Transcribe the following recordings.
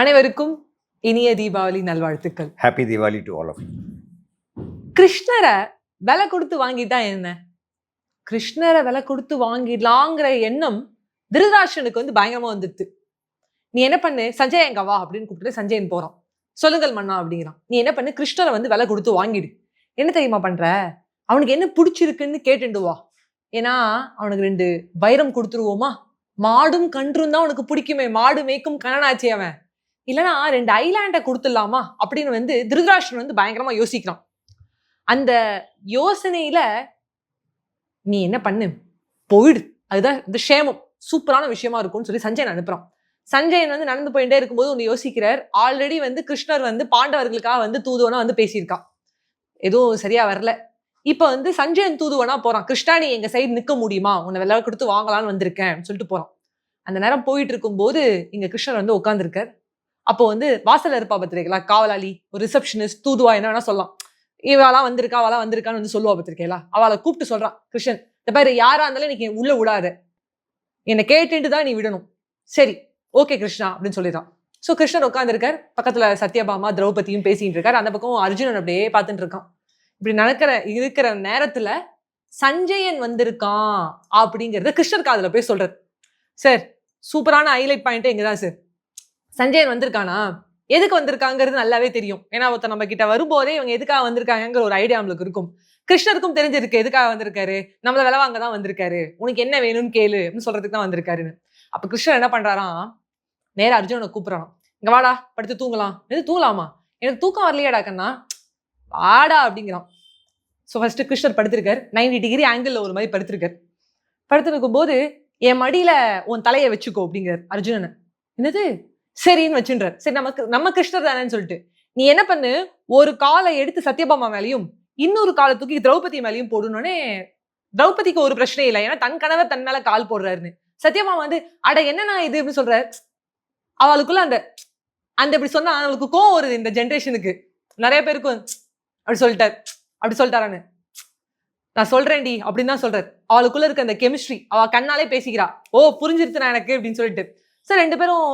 அனைவருக்கும் இனிய தீபாவளி நல்வாழ்த்துக்கள். Happy Deepavali to all of கிருஷ்ணரை விலை கொடுத்து வாங்கிட்டா என்ன? கிருஷ்ணரை விலை கொடுத்து வாங்கிடலாங்கிற எண்ணம் திருதராஷனுக்கு வந்து பயங்கரமா வந்துடுது நீ என்ன பண்ணு? சஞ்சய் எங்க வா அப்படின்னு கூப்பிட்டு சஞ்சயன் போறான். சொல்லுங்கள் மன்னா அப்படிங்கிறான். நீ என்ன பண்ணு? கிருஷ்ணரை வந்து விலை கொடுத்து வாங்கிடு. என்ன தெரியுமா பண்ற? அவனுக்கு என்ன பிடிச்சிருக்குன்னு கேட்டுண்டு வா. ஏன்னா அவனுக்கு ரெண்டு வைரம் கொடுத்துருவோமா? மாடும் கன்றும் தான் உனக்கு பிடிக்குமே. மாடு மேய்க்கும் கணனாச்சே அவன். இல்லைனா ரெண்டு ஐலாண்டை கொடுத்துடலாமா? அப்படின்னு வந்து திருதராஷ்டன் வந்து பயங்கரமா யோசிக்கிறான். அந்த யோசனையில நீ என்ன பண்ணு? போயிடு. அதுதான் இந்த ஷேமம் சூப்பரான விஷயமா இருக்கும்னு சொல்லி சஞ்சயன் அனுப்புறான். சஞ்சயன் வந்து நடந்து போயிட்டே இருக்கும்போது ஒன்று யோசிக்கிறார். ஆல்ரெடி வந்து கிருஷ்ணர் வந்து பாண்டவர்களுக்காக வந்து தூதுவனா வந்து பேசியிருக்கான். எதுவும் சரியா வரல. இப்போ வந்து சஞ்சயன் தூதுவனா போறான். கிருஷ்ணாணி எங்கள் எங்க சைடு நிற்க முடியுமா? உன்னை வெள்ள கொடுத்து வாங்கலாம்னு வந்திருக்கேன் சொல்லிட்டு போறான். அந்த நேரம் போயிட்டு இருக்கும்போது இங்க கிருஷ்ணர் வந்து உட்காந்துருக்கார் அப்போ வந்து வாசல்ல இருப்பா பத்திரிக்கைலா காவலாளி ஒரு ரிசப்ஷனிஸ்ட் தூதுவா என்ன வேணா சொல்லலாம். இவாலாம் வந்திருக்கா அவளா வந்திருக்கான்னு வந்து சொல்லுவா பத்திரிக்கைலா அவளை கூப்பிட்டு சொல்றான் கிருஷ்ணன் இந்த பாரு யாரா இருந்தாலும் இன்னைக்கு உள்ள விடாத. என்னை கேட்டுட்டு தான் நீ விடணும். சரி ஓகே கிருஷ்ணா அப்படின்னு சொல்லிடுறான். ஸோ கிருஷ்ணன் உட்காந்துருக்கார் பக்கத்துல சத்யபாமா திரௌபதியும் பேசிட்டு இருக்கார். அந்த பக்கம் அர்ஜுனன் அப்படியே பார்த்துட்டு இருக்கான். இப்படி நடக்கிற இருக்கிற நேரத்துல சஞ்சயன் வந்திருக்கான் அப்படிங்கறத கிருஷ்ணர் காதில் போய் சொல்றாரு. சார் சூப்பரான ஹைலைட் பாயிண்ட் இங்கதான் சார். சஞ்சயன் வந்திருக்கானா? எதுக்கு வந்திருக்காங்கிறது நல்லாவே தெரியும். ஏன்னா ஒருத்தர் நம்ம கிட்ட வரும்போதே இவங்க எதுக்காக வந்திருக்காங்கிற ஒரு ஐடியா நம்மளுக்கு இருக்கும். கிருஷ்ணருக்கும் தெரிஞ்சிருக்கு எதுக்காக வந்திருக்காரு? நம்மள விலை வாங்க தான் வந்திருக்காரு. உனக்கு என்ன வேணும்னு கேளு அப்படின்னு சொல்றதுக்கு தான் வந்திருக்காருன்னு. அப்ப கிருஷ்ணர் என்ன பண்றாராம்? நேர அர்ஜுனனை கூப்பிடுறான் இங்க வாடா படுத்து தூங்கலாம். எது தூங்கலாமா? எனக்கு தூக்கம் வரலையாடா கண்ணா. வாடா அப்படிங்கிறான். ஸோ ஃபர்ஸ்ட் கிருஷ்ணர் படுத்திருக்காரு. நைன்டி டிகிரி ஆங்கிள் ஒரு மாதிரி படுத்திருக்காரு. படுத்திருக்கும் போது என் மடியில உன் தலையை வச்சுக்கோ அப்படிங்கிறார் அர்ஜுனனை. என்னது? சரின்னு வச்சுன்றார். சரி நமக்கு நம்ம கிருஷ்ணர் தானேன்னு சொல்லிட்டு. நீ என்ன பண்ணு? ஒரு காலை எடுத்து சத்யபாமா மேலேயும் இன்னொரு காலை தூக்கி திரௌபதி மேலேயும் போடணுன்னே திரௌபதிக்கு ஒரு பிரச்சனை இல்லை. ஏன்னா தன் கணவர் தன் மேல கால் போடுறாருன்னு. சத்யபாமா வந்து அட என்னண்ணா இது அப்படின்னு சொல்றாரு? அவளுக்குள்ள அந்த அந்த இப்படி சொன்னா அவளுக்கு கோவம் வருது இந்த ஜென்ரேஷனுக்கு. நிறைய பேருக்கு அப்படி சொல்லிட்டார். அப்படி சொல்லிட்டாரான்னு. நான் சொல்றேன்டி அப்படின்னு தான் சொல்றாரு. அவளுக்குள்ள இருக்க அந்த கெமிஸ்ட்ரி அவ கண்ணாலே பேசிக்கிறா. ஓ புரிஞ்சிருச்சுனா எனக்கு அப்படின்னு சொல்லிட்டு. சார் ரெண்டு பேரும்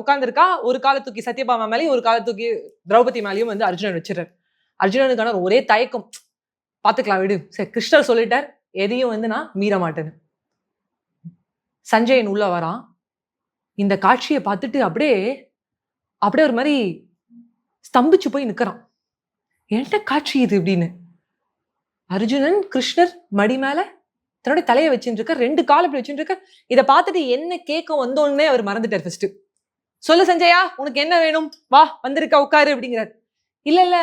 உட்காந்துருக்கா ஒரு காலை தூக்கி சத்யபாமா மேலேயும் ஒரு காலை தூக்கி திரௌபதி மேலேயும் வந்து அர்ஜுனன் வச்சிடறாரு. அர்ஜுனனுக்கான ஒரே தயக்கம். பார்த்துக்கலாம் விடு. சரி கிருஷ்ணர் சொல்லிட்டார். எதையும் வந்து நான் மீற மாட்டேன்னு. சஞ்சயன் உள்ள வரான். இந்த காட்சியை பார்த்துட்டு அப்படியே அப்படியே ஒரு மாதிரி ஸ்தம்பிச்சு போய் நிற்கிறான் என்கிட்ட காட்சி இது இப்படின்னு. அர்ஜுனன் கிருஷ்ணர் மடி மேலே தன்னுடைய தலையை வச்சுட்டு இருக்க ரெண்டு கால் இப்படி வச்சுட்டு இருக்க இதை பார்த்துட்டு என்ன கேட்க வந்தோன்னே அவர் மறந்துட்டார் ஃபர்ஸ்ட் சொல்லு சஞ்சயா உனக்கு என்ன வேணும்? வா வந்திருக்கா உட்காரு அப்படிங்கிறார். இல்ல இல்ல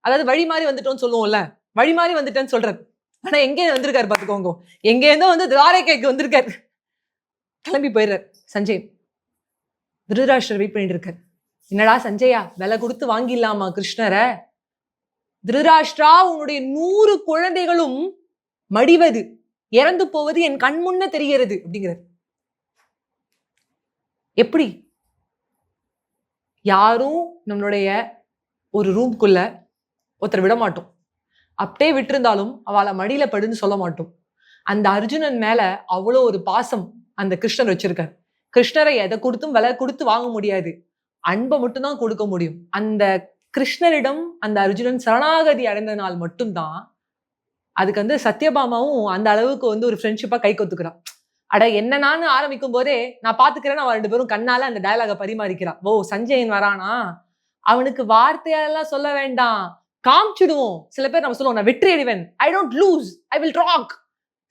அதாவது வழி மாறி வந்துட்டோம்னு சொல்லுவோம்ல வழி மாறி வந்துட்டேன்னு சொல்றாரு. ஆனா எங்கே வந்திருக்காரு பாத்துக்கோங்க எங்க இருந்தோ வந்து துவாரகைக்கு வந்திருக்காரு. கிளம்பி போயிடுறார் சஞ்சய். திருதராஷ்டர் வெயிட் பண்ணிட்டு இருக்கார். என்னடா சஞ்சயா விலை கொடுத்து வாங்கிடலாமா கிருஷ்ணரை? திருதராஷ்டிரா உன்னுடைய நூறு குழந்தைகளும் மடிவது இறந்து போவது என் கண் முன்ன தெரிகிறது அப்படிங்கிறது. எப்படி? யாரும் நம்மளுடைய ஒரு ரூம்குள்ள ஒருத்தர் விட மாட்டோம். அப்படியே விட்டிருந்தாலும் அவளை மடியில படுன்னு சொல்ல மாட்டோம். அந்த அர்ஜுனன் மேல அவ்வளோ ஒரு பாசம் அந்த கிருஷ்ணர் வச்சிருக்கார். கிருஷ்ணரை எதை கொடுத்தும் விலை கொடுத்து வாங்க முடியாது. அன்பை மட்டும்தான் கொடுக்க முடியும். அந்த கிருஷ்ணரிடம் அந்த அர்ஜுனன் சரணாகதி அடைந்த நாள் மட்டும்தான் அதுக்கு வந்து சத்யபாமாவும் அந்த அளவுக்கு வந்து ஒரு ஃப்ரெண்ட்ஷிப்பாக கை கொத்துக்கிறான். அட என்ன நான் ஆரம்பிக்கும் போதே நான் பாத்துக்கிறேன்னு அவன் ரெண்டு பேரும் கண்ணால அந்த டயலாக பரிமாறிக்கிறான். ஓ சஞ்சயன் வரானா? அவனுக்கு வார்த்தையெல்லாம் சொல்ல வேண்டாம். காமிச்சிடுவோம். சில பேர் நம்ம சொல்லுவோம் நான் வெற்றி அடைவேன் I don't lose I will rock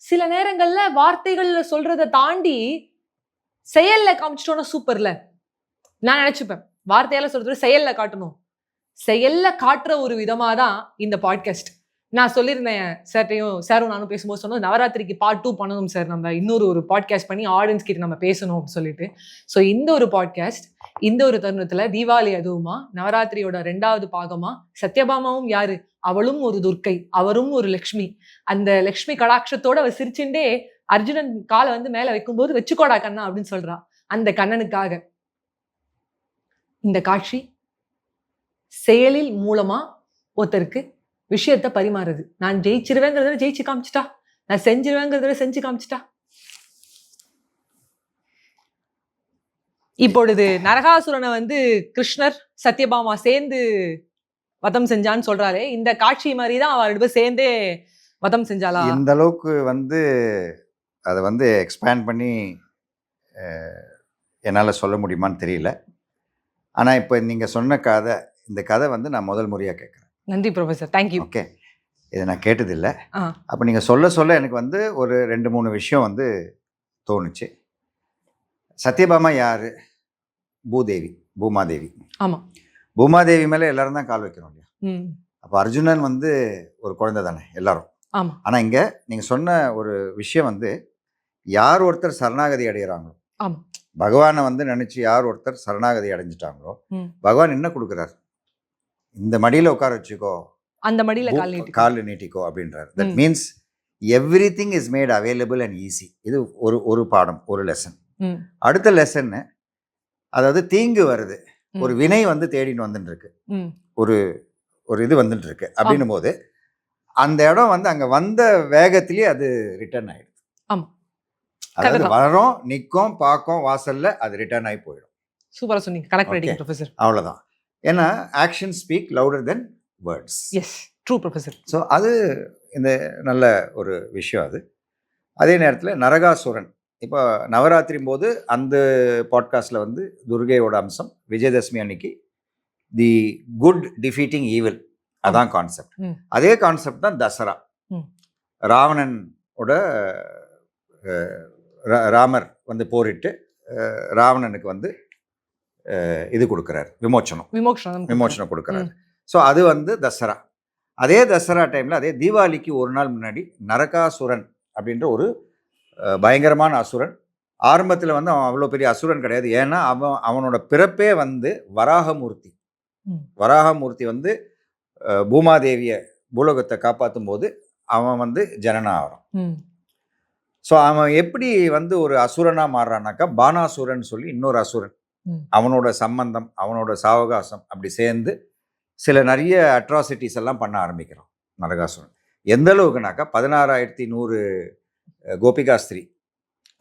சில நேரங்கள்ல வார்த்தைகள்ல சொல்றதை தாண்டி செயல்ல காமிச்சிட்டோம்னா சூப்பர்ல நான் நினைச்சுப்பேன். வார்த்தையால சொல்றது செயல்ல காட்டணும். செயல்ல காட்டுற ஒரு விதமா தான் இந்த பாட்காஸ்ட் நான் சொல்லியிருந்தேன் சார்ட்டையும் சாரும் நானும் பேசும்போது சொன்னோம் நவராத்திரிக்கு பார்ட் டூ பண்ணணும் சார் நம்ம இன்னொரு ஒரு பாட்காஸ்ட் பண்ணி ஆடியன்ஸ் கிட்ட நம்ம பேசணும் அப்படின்னு சொல்லிட்டு. ஸோ இந்த ஒரு பாட்காஸ்ட் இந்த ஒரு தருணத்தில் தீபாவளி அதுவுமா நவராத்திரியோட ரெண்டாவது பாகமா சத்யபாமாவும் யாரு? அவளும் ஒரு துர்க்கை அவரும் ஒரு லக்ஷ்மி. அந்த லக்ஷ்மி கடாட்சத்தோட அவ சிரிச்சுண்டே அர்ஜுனன் காலை வந்து மேலே வைக்கும்போது வச்சுக்கோடா கண்ணா அப்படின்னு சொல்றா அந்த கண்ணனுக்காக. இந்த காட்சி செயலில் மூலமா ஒருத்தருக்கு விஷயத்த பரிமாறுது நான் ஜெயிச்சிருவேங்கிறத ஜெயிச்சு காமிச்சிட்டா? நான் செஞ்சிருவேங்கிறத செஞ்சு காமிச்சிட்டா? இப்பொழுது நரகாசுரனை வந்து கிருஷ்ணர் சத்யபாமா சேர்ந்து வதம் செஞ்சான்னு சொல்றாரு. இந்த காட்சி மாதிரி தான் அவர் ரெண்டு சேர்ந்தே வதம் செஞ்சாலா இந்த அளவுக்கு வந்து அதை வந்து எக்ஸ்பேண்ட் பண்ணி என்னால் சொல்ல முடியுமான்னு தெரியல. ஆனால் இப்போ நீங்கள் சொன்ன கதை இந்த கதை வந்து நான் முதல் முறையாக கேட்குறேன் நன்றி ப்ரொஃபசர் தேங்க்யூ ஓகே இதை நான் கேட்டதில்லை. அப்போ நீங்கள் சொல்ல சொல்ல எனக்கு வந்து ஒரு ரெண்டு மூணு விஷயம் வந்து தோணுச்சு. சத்யபாமா யார்? பூதேவி பூமாதேவி. ஆமா. பூமாதேவி மேலே எல்லாரும் தான் கால் வைக்கிறோம் இல்லையா? அப்போ அர்ஜுனன் வந்து ஒரு குழந்தை தானே எல்லாரும். ஆமா. ஆனால் இங்கே நீங்கள் சொன்ன ஒரு விஷயம் வந்து யார் ஒருத்தர் சரணாகதி அடைகிறாங்களோ. பகவானை வந்து நினச்சி யார் ஒருத்தர் சரணாகதி அடைஞ்சிட்டாங்களோ. பகவான் என்ன கொடுக்குறார்? இந்த மடியில் உட்கார வச்சுக்கோ. அந்த மடியில கால் நீட்டி கால் நீட்டிக்கோ அப்படின்றார். That. Means everything is made available and easy இது ஒரு ஒரு பாடம் ஒரு லெசன். அடுத்த லெசன் அதாவது தீங்கு வருது. ஒரு வினை வந்து தேடின்னு வந்துட்டு இருக்கு. ஒரு ஒரு இது வந்துட்டு இருக்கு அப்படின்னும் போது அந்த இடம் வந்து அங்க வந்த வேகத்திலேயே அது ரிட்டர்ன் ஆயிடுது. அதாவது வரோம் நிற்கும் பார்க்கும் வாசல்ல அது ரிட்டர்ன் ஆகி போயிடும். சூப்பரா சொன்னீங்க. பண்ணிட்டீங்க ப்ரொஃபசர் அவ்வளவுதான். ஏன்னா action speak louder then words is true professor so அது இந்த நல்ல ஒரு விஷயம் அது. அதே நேரத்தில் நரகாசுரன். இப்போ நவராத்திரி போது அந்த பாட்காஸ்டில் வந்து துர்கையோட அம்சம் விஜயதசமி அன்னைக்கு தி குட் டிஃபீட்டிங் ஈவில் அதான் கான்செப்ட். அதே கான்செப்ட் தான் தசரா. ராவணனோட ராமர் வந்து போரிட்டு ராவணனுக்கு வந்து இது கொடுக்குறாரு. விமோச்சனம். விமோக்ஷனம் விமோச்சனம் கொடுக்குறாரு. ஸோ அது வந்து தசரா. அதே தசரா டைமில் அதே தீபாவளிக்கு ஒரு நாள் முன்னாடி நரகாசுரன் அப்படின்ற ஒரு பயங்கரமான அசுரன். ஆரம்பத்தில் வந்து அவன் அவ்வளோ பெரிய அசுரன் கிடையாது. ஏன்னா அவன் அவனோட பிறப்பே வந்து வராகமூர்த்தி. வராகமூர்த்தி வந்து பூமாதேவியை பூலோகத்தை காப்பாற்றும் போது அவன் வந்து ஜனனம் ஆகிறான். ஸோ அவன் எப்படி வந்து ஒரு அசுரனா மாறுறான்னாக்கா பானாசுரன் சொல்லி இன்னொரு அசுரன். அவனோட சம்பந்தம் அவனோட சாவகாசம் அப்படி சேர்ந்து சில நிறைய அட்ராசிட்டிஸ் எல்லாம் பண்ண ஆரம்பிக்கிறான் நரகாசுரன். எந்த அளவுக்குனாக்கா பதினாறாயிரத்தி நூறு கோபிகாஸ்திரி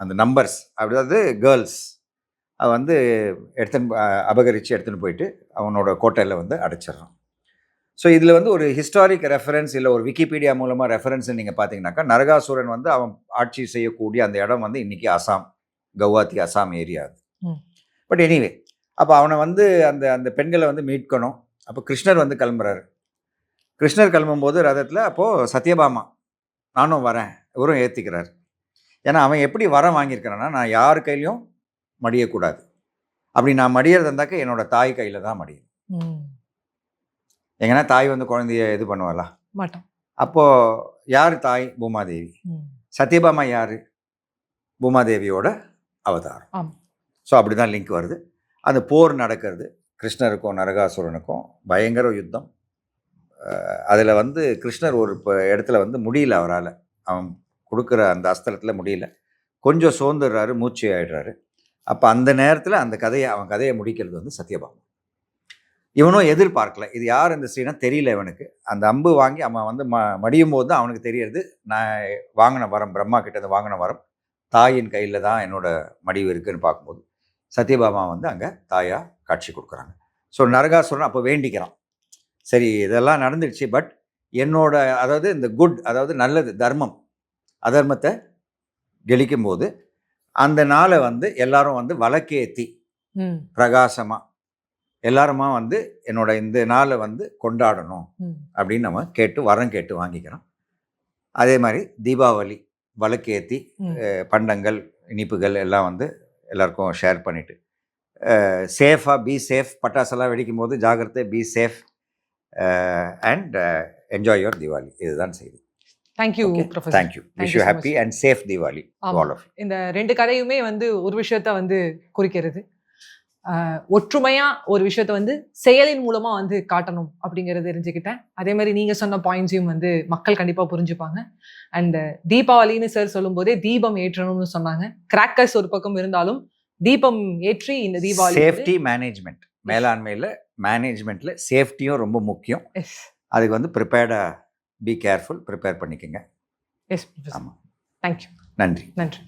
அந்த நம்பர்ஸ் அதாவது கேர்ள்ஸ் அவ வந்து எடுத்துன்னு அபகரித்து எடுத்துன்னு போயிட்டு அவனோட கோட்டையில் வந்து அடைச்சிடுறான். ஸோ இதில் வந்து ஒரு ஹிஸ்டாரிக் ரெஃபரன்ஸ் இல்லை ஒரு விக்கிபீடியா மூலமாக ரெஃபரன்ஸ் நீங்கள் பார்த்தீங்கன்னாக்கா நரகாசுரன் வந்து அவன் ஆட்சி செய்யக்கூடிய அந்த இடம் வந்து இன்னைக்கு அசாம் கவுஹாத்தி அசாம் ஏரியா அது. பட் எனிவே அப்போ அவனை வந்து அந்த அந்த பெண்களை வந்து மீட்கணும். அப்போ கிருஷ்ணர் வந்து கிளம்புறாரு. கிருஷ்ணர் கிளம்பும்போது ரதத்தில் அப்போது சத்யபாமா நானும் வரேன். இவரும் ஏற்றிக்கிறார் ஏன்னா அவன் எப்படி வரம் வாங்கியிருக்கிறான்னா நான் யார் கையிலையும் மடியக்கூடாது. அப்படி நான் மடியறது இருந்தாக்க என்னோட தாய் கையில் தான் மடியும். எங்கன்னா தாய் வந்து குழந்தைய இது பண்ணுவாளா? மாட்டோம் அப்போது யார் தாய்? பூமாதேவி. சத்யபாமா யார்? பூமாதேவியோட அவதாரம். ஸோ அப்படி தான் லிங்க் வருது. அந்த போர் நடக்கிறது கிருஷ்ணருக்கும் நரகாசுரனுக்கும் பயங்கர யுத்தம். அதில் வந்து கிருஷ்ணர் ஒரு இப்போ இடத்துல வந்து முடியல அவரால். அவன் கொடுக்குற அந்த அஸ்தலத்தில் முடியல. கொஞ்சம் சோர்ந்துடுறாரு மூச்சு ஆயிடுறாரு. அப்போ அந்த நேரத்தில் அந்த கதையை அவன் கதையை முடிக்கிறது வந்து சத்யபாமா. இவனும் எதிர்பார்க்கல. இது யார் இந்த ஸ்ரீனா தெரியல இவனுக்கு. அந்த அம்பு வாங்கி அவன் வந்து ம மடியும் போது தான் அவனுக்கு தெரியறது. நான் வாங்கின வரம் பிரம்மா கிட்ட வாங்கின வரம் தாயின் கையில் தான் என்னோட மடிவு இருக்குன்னு பார்க்கும்போது. சத்யபாமா வந்து அங்கே தாயா காட்சி கொடுக்குறாங்க ஸோ நரகாசுரன் அப்போ வேண்டிக்கிறான் சரி இதெல்லாம் நடந்துடுச்சு பட் என்னோட அதாவது இந்த குட் அதாவது நல்லது தர்மம் அதர்மத்தை கெளிக்கும் போது அந்த நாளை வந்து எல்லாரும் வந்து வழக்கேத்தி ம். பிரகாசமா எல்லாருமா வந்து என்னோட இந்த நாளை வந்து கொண்டாடணும். அப்படின்னு நம்ம கேட்டு வரம் கேட்டு வாங்கிக்கிறோம் அதே மாதிரி தீபாவளி விளக்கேற்றி ம். பண்டங்கள் இனிப்புகள் எல்லாம் வந்து எல்லாருக்கும் ஷேர் பண்ணிட்டு. சேஃபாக பி சேஃப் பட்டாசெல்லாம் வெடிக்கும் போது ஜாகிரதை be safe and enjoy your Deepavali இதுதான் செய்தி. Thank you professor thank you wish you happy and safe ஆமா. ஆல் ஆஃப் இந்த ரெண்டு கதையுமே வந்து ஒரு விஷயத்த வந்து குறிக்கிறது. ஆஹ் ஒற்றுமையா ஒரு விஷயத்த வந்து செயலின் மூலமா வந்து காட்டணும் அப்படிங்கறது தெரிஞ்சுக்கிட்டேன். அதே மாதிரி நீங்க சொன்ன பாயிண்ட்ஸையும் வந்து மக்கள் கண்டிப்பா புரிஞ்சுப்பாங்க. அண்ட் தீபாவளின்னு சார் சொல்லும் போதே தீபம் ஏற்றணும்னு சொன்னாங்க. கிராக்கர்ஸ் ஒரு பக்கம் இருந்தாலும் தீபம் ஏற்றி இந்த தீபாவளி சேஃப்டி மேனேஜ்மெண்ட் மேலாண்மையில் மேனேஜ்மெண்ட்டில் சேஃப்டியும் ரொம்ப முக்கியம். எஸ் அதுக்கு வந்து ப்ரிப்பேர்டாக பி கேர்ஃபுல் ப்ரிப்பேர் பண்ணிக்கோங்க. எஸ் ஆமாம் தேங்க்யூ நன்றி. நன்றி.